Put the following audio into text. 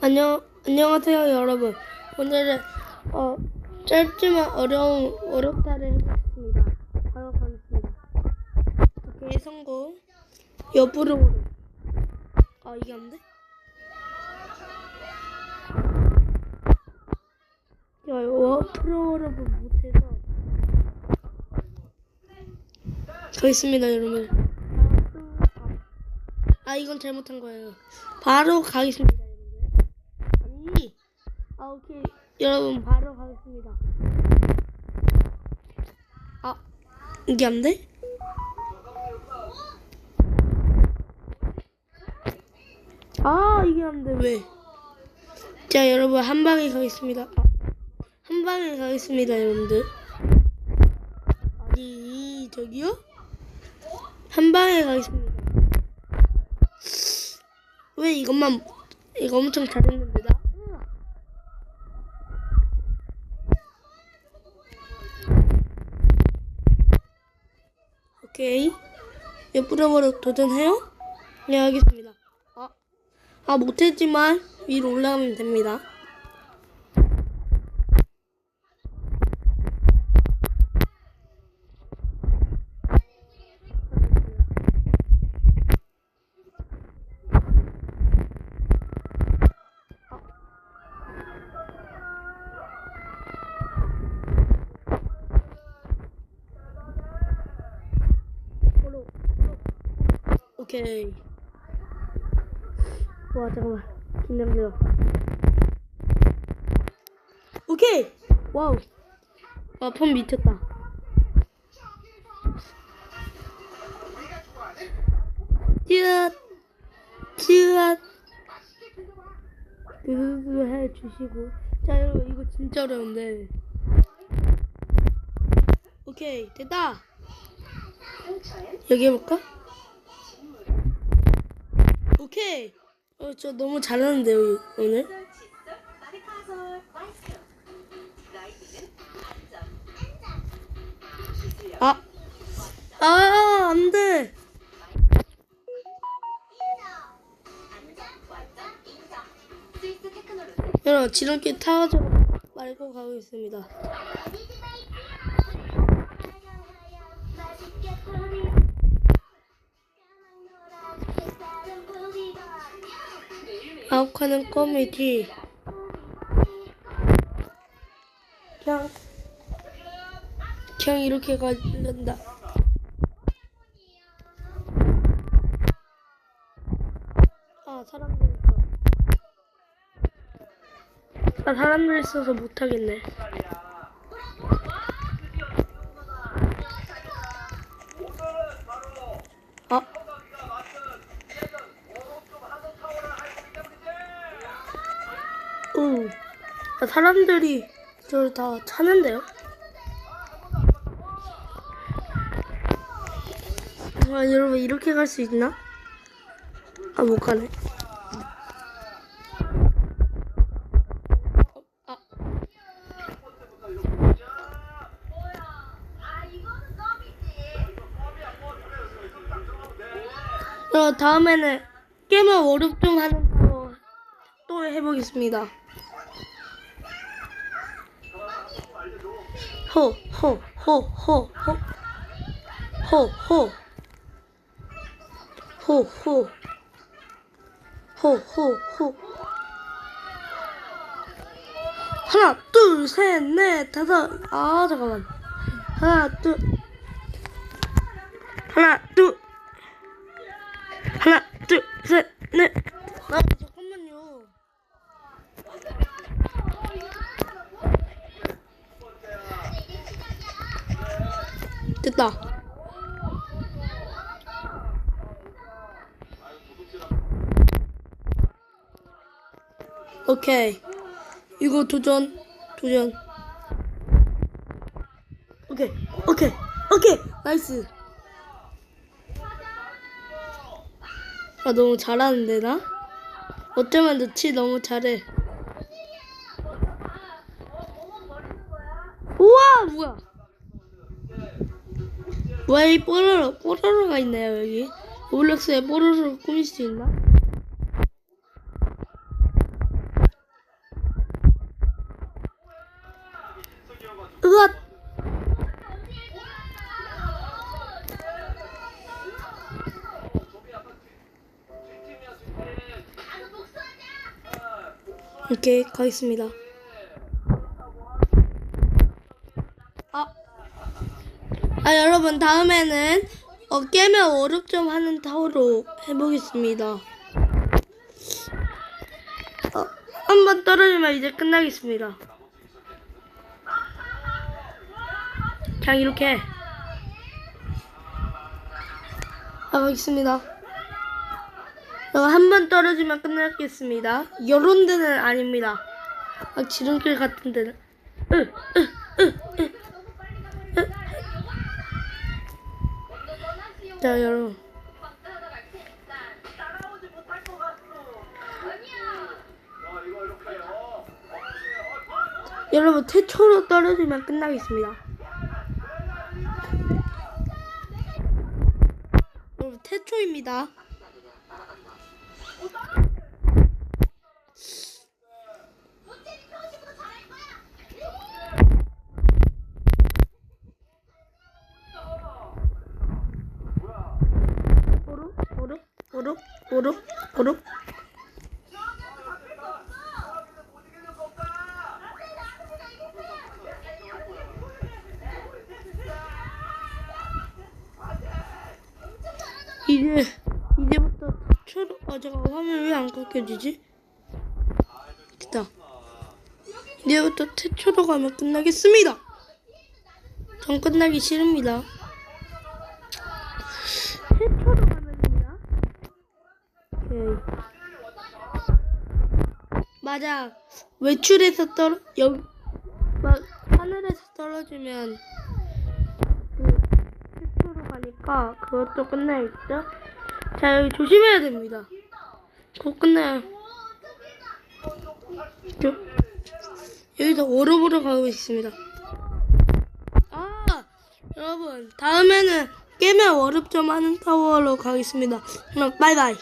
안녕, 안녕하세요, 여러분. 오늘은, 어, 짧지만 어려운, 어렵다를 해보겠습니다. 바로 가겠습니다. 오케이, 성공. 옆으로 오른. 아, 이게 안 돼? 야, 옆으로 오르면 못해서. 가겠습니다, 여러분. 아, 이건 잘못한 거예요. 바로 가겠습니다, 아, 오케이. 여러분, 바로 가겠습니다. 아, 이게 안 돼? 아, 이게 안 돼, 왜? 자, 여러분, 한 방에 가겠습니다. 아, 한 방에 가겠습니다, 여러분들. 아니, 저기요? 한 방에 가겠습니다. 왜 이것만, 이거 엄청 잘했는데, 오케이. 옆으로 바로 도전해요? 네, 알겠습니다. 아, 아, 못했지만 위로 올라가면 됩니다. 오케이. 와, 잠깐만. 긴장돼요. 오케이! 와우. 와, 폰 미쳤다. 찌앗! 찌앗! 드드드 해주시고. 자, 여러분, 이거 진짜 어려운데. 오케이, 됐다! 여기 해볼까? 오케이. 어, 저 너무 잘하는데요, 오늘. 아, 아, 안 돼. 여러분, 지름길 타가지 말고 가고 있습니다. 아욱하는 코미디. 그냥, 그냥 이렇게 가는다. 아, 사람들 있어. 아, 사람들 있어서 못하겠네. 아. 오, 아, 사람들이 저를 다 차는데요? 아, 여러분 이렇게 갈 수 있나? 아, 못 가네. 어, 아. 어, 다음에는 게임을 월급 좀 하는 거 또 해보겠습니다. 호, 호, 호, 호, 호. 호, 호. 호, 호. 호, 호, 호. 하나, 둘, 셋, 넷, 다섯. 아, 잠깐만. 하나, 둘. 하나, 둘. 하나, 둘, 셋, 넷. 아, 잠깐만요. 됐다. 오케이. 이거 도전, 도전. 오케이, 오케이, 오케이. 나이스. 아, 너무 잘하는데, 나? 어쩌면 넣지 너무 잘해. 우와, 뭐야? 와, 이 뽀로로, 뽀로로가 있나요, 여기? 오블록스에 뽀로로 꾸밀 수 있나? 으앗! 오케이, 가겠습니다. 아 여러분 다음에는 어, 깨면 월급 좀 하는 타워로 해보겠습니다. 어, 한번 떨어지면 이제 끝나겠습니다. 그냥 이렇게 하겠습니다. 한번 떨어지면 끝나겠습니다. 요런 데는 아닙니다. 아, 지름길 같은 데는. 으, 으, 으, 으, 으. 자, 여러분. 여러분, 태초로 떨어지면 끝나겠습니다. 여러분, 태초입니다. 오룩, 오룩, 오룩, 오룩, 오룩. 이제 이제부터 초록 아 잠깐 화면 왜 안 깎여지지? 됐다. 이제부터 태초로 가면 끝나겠습니다. 전 끝나기 싫습니다. 태초로 가면입니다. 오케이. 맞아. 외출해서 떨어 여기 막 하늘에서 떨어지면 그 가니까 그것도 끝나겠죠? 자 여기 조심해야 됩니다. 곧 끝나요. 저, 여기서 워러보러 가고 있습니다. 아 여러분 다음에는 깨면 워럽 좀 하는 타워로 가겠습니다. 그럼 바이바이.